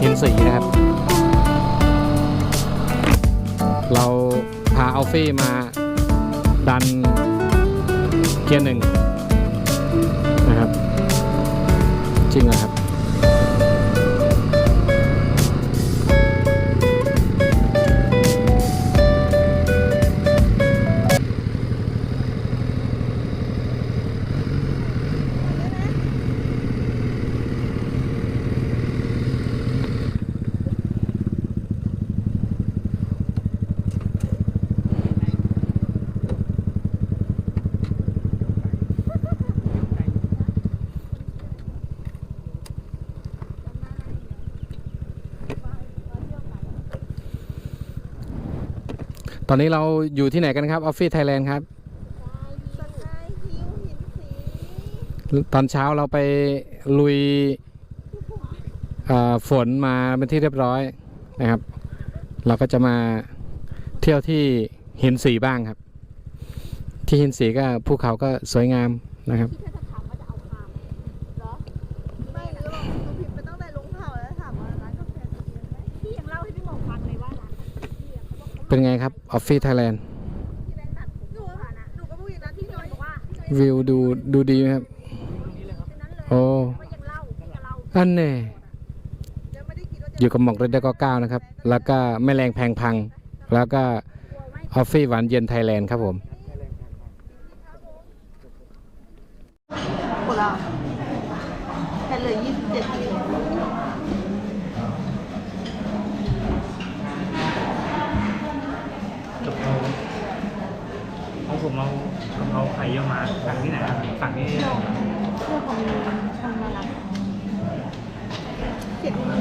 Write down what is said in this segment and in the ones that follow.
หินสีนะครับ เราพาอัลฟี่มาดันเกียร์หนึ่งนะครับ จริงเหรอครับ ตอนนี้เราอยู่ที่ไหนกันครับออฟฟิศไทยแลนด์ครับ ตอนเช้าเราไปลุยฝนมาเป็นที่เรียบร้อยนะครับ เราก็จะมาเที่ยวที่หินสีบ้างครับ ที่หินสีก็ภูเขาก็สวยงามนะครับ เขาบอกเขาเป็นไงครับออฟฟิศไทยแลนด์ที่แบงค์ตัดผมหนูว่าหนูก็พูดอย่างนั้นพี่ที่นน้วอลยบอกว่าวิวดูดูดีไหมครับเป็นนั้นเลยโอ้ว่ายังเล่าพี่จะเล่าอันแน่ยังไม่ได้คิดว่าจะอยู่กับหมอกเรดเดอร์ก็เก้านะครับ แล้วก็แม่แรงแพงพัง แล้วก็กลัวไม่ออฟฟี่หวานเย็นไทยแลนด์ครับผมหมดแล้วแค่เหลยยี่สิบเจ็ด เพราไข่เยี่ยวมาสั่งที่ไหนครับสั่งที่เพื่อคนคนมารับเจ็ดกิโล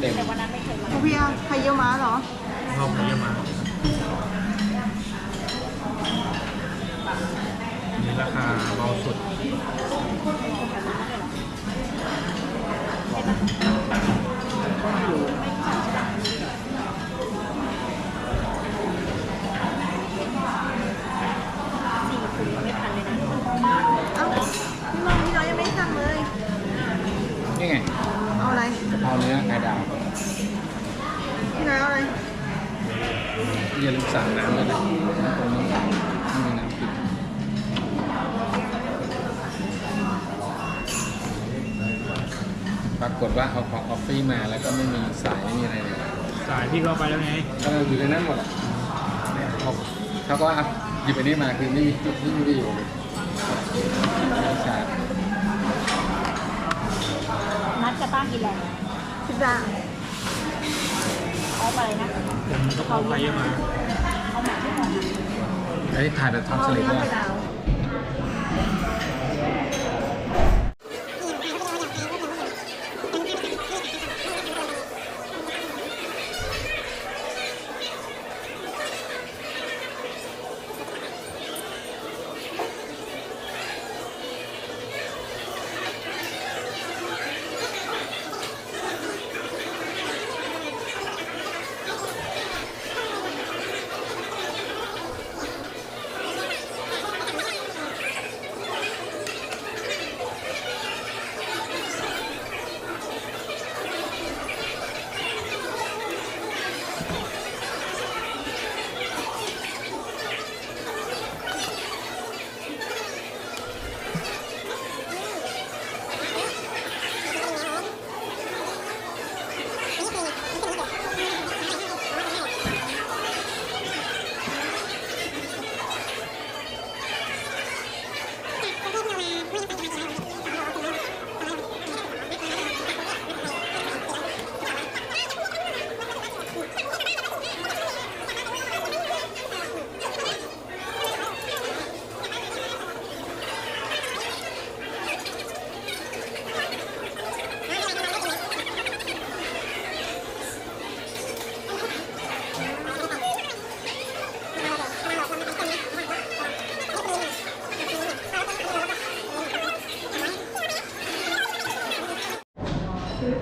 แต่วันนั้นไม่เคยมาคุณพี่อะใครเยี่ยวม้าเหรอกะเพราไข่เยี่ยวมามีราคาเบาสุดากฏว่าเอาของออฟฟี่มาแล้วก็ไม่มีสายไม่มีอะไรเลยสายพี่ก็เอาไปแล้วไงก็อยู่ในนั้นหมดอะเขาเขาก็เอาหยิบอันนี้มาคือไม่มีไม่มีประโยชน์เลยไม่ชาร์จนัดจะตั้งกินอะไรพิซซ่าเอาไปนะผมกะเพราไข่เยี่ยวมาเอาหมาไม่หมด ไอ้ยถ่ายแบบทอมเอาสเลเนื้ดอด้วยไข่ดาวนี่เอา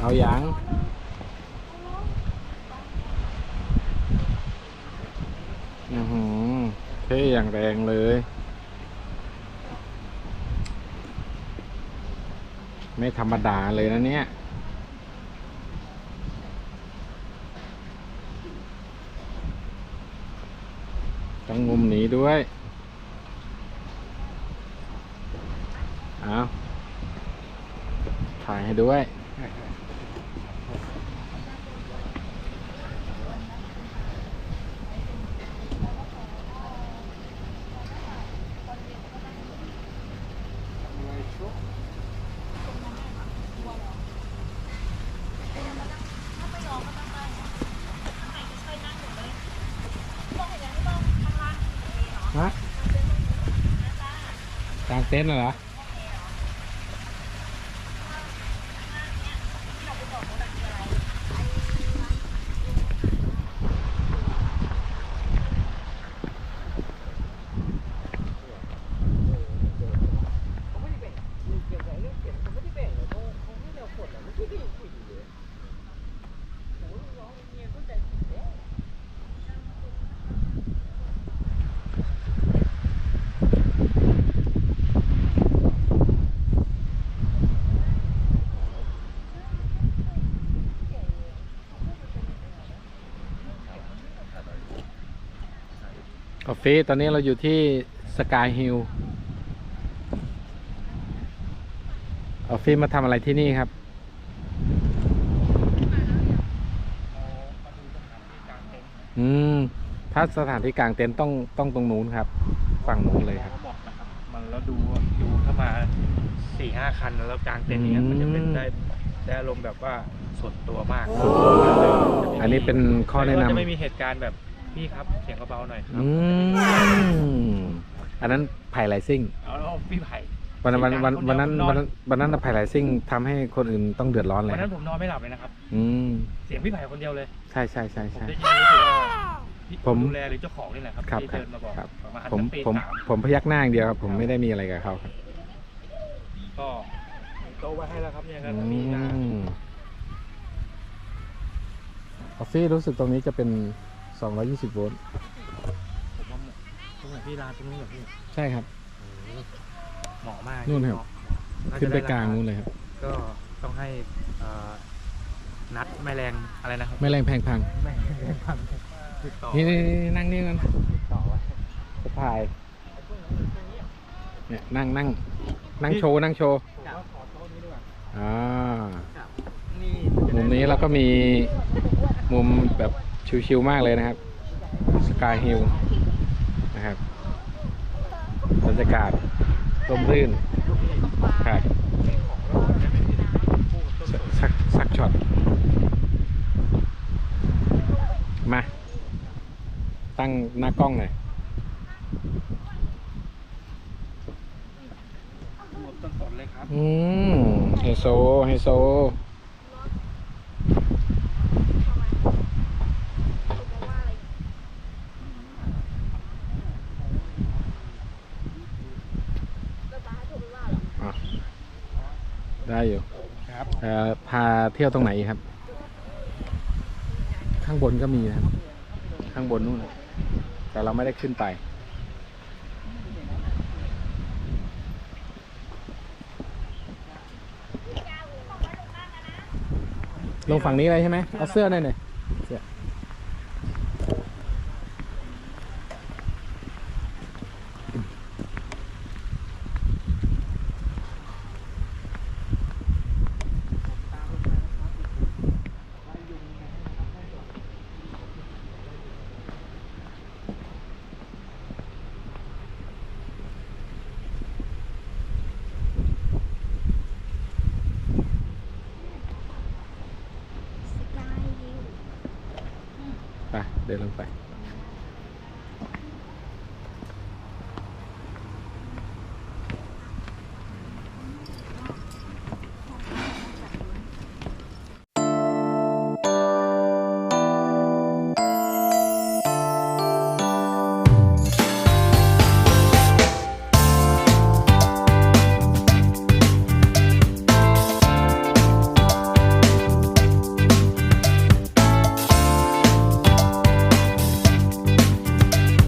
เอาอย่างอือหือเท่อย่างแรงเลย ไม่ธรรมดาเลยนะเนี่ยต้องมุมนี้ด้วยเอาถ่ายให้ด้วย ฮะ กลางเต็นท์เหรอออ ฟฟิศตอนนี้เราอยู่ที่สกายฮิลออฟฟิศมาทำอะไรที่นี่ครับ อืม ถ้าสถานที่กลางเต็นท์ต้องต้องตรงนู้นครับ ฝั่งนู้นเลยครับเหมาะนะครับ มันแล้วดูดูถ้ามาสี่ห้าคันแล้วกลางเต็นท์อย่างเงี้ยมันจะเป็นได้ได้อารมณ์แบบว่าส่วนตัวมาก อันนี้เป็นข้อแนะล้วก็นำจะไม่มีเหตุการณ์แบบ พี่ครับเสียงเบาๆหน่อยครับอืมอันนั้นไผ่ไลซิ่งเอาเอาพี่ไผ่ วันนั้นวันวันวันนั้นผมนวันนั้นวันนั้นไผ่ไลซิ่งทำให้คนอื่นต้องเดือดร้อนเลยวันคนั้รับนผมนอนไม่หลับเลยนะครับ อืมเสียงพี่ไผ่คนเดียวเลย ใช่ใช่ใช่ผมใช่ ได้ยินรู้สึกว่าพี่ผมดูแลหรือเจ้าของนี่แหละครับครับที่ครับเดินมาบอกครับ ประมาณผมสักตีผมสามผมพยักหน้าอย่างเดียวครับ ผมไม่ได้มีอะไรกับเขาครับก็มีโต๊ะไว้ให้แล้วครับเนี่ยครับอืมีนะมออฟฟี่รู้สึกตรงนี้จะเป็น 220 โวลต์ ผมว่าตรงไหนพี่ร้านตรงนู้นเหรอพี่ใช่ครับเหมาะมากนู่นครับาจะขึ้นไปด้กลางรคนู้นเลยครับ ก็ต้องให้เอ่อนัดแม่แรงอะไรนะครับไม่แรงแพงพัง แม่แรงพันติดต่อนี่นี่นี่นั่งนี่กันติดต่อไว้สะพาย เนี่ยนั่งนั่งนั่งโชว์นั่งโชว์ผมว่าขอโต๊ะนี้ดีกว่าอ่า นี่มุมนี้เราก็มีมุมแบบ ชิวๆมากเลยนะครับ สกายฮิลนะครับบรรยากาศร่มรื่นครับสักสักสักช็อต มา ตั้งหน้ากล้องหน่อยรวมต้นสนเลยครับอืมไฮโซไฮโซ ได้อยู่ครับเอ่อพาเที่ยวตรงไหนอีกครับ ข้างบนก็มีนะครับ ข้างบนนู่นน่ะแต่เราไม่ได้ขึ้นไป ลงฝั่งนี้เลยใช่ไหมเอาเสื้อหน่อยหน่อยเสื้อไป เดินลงไป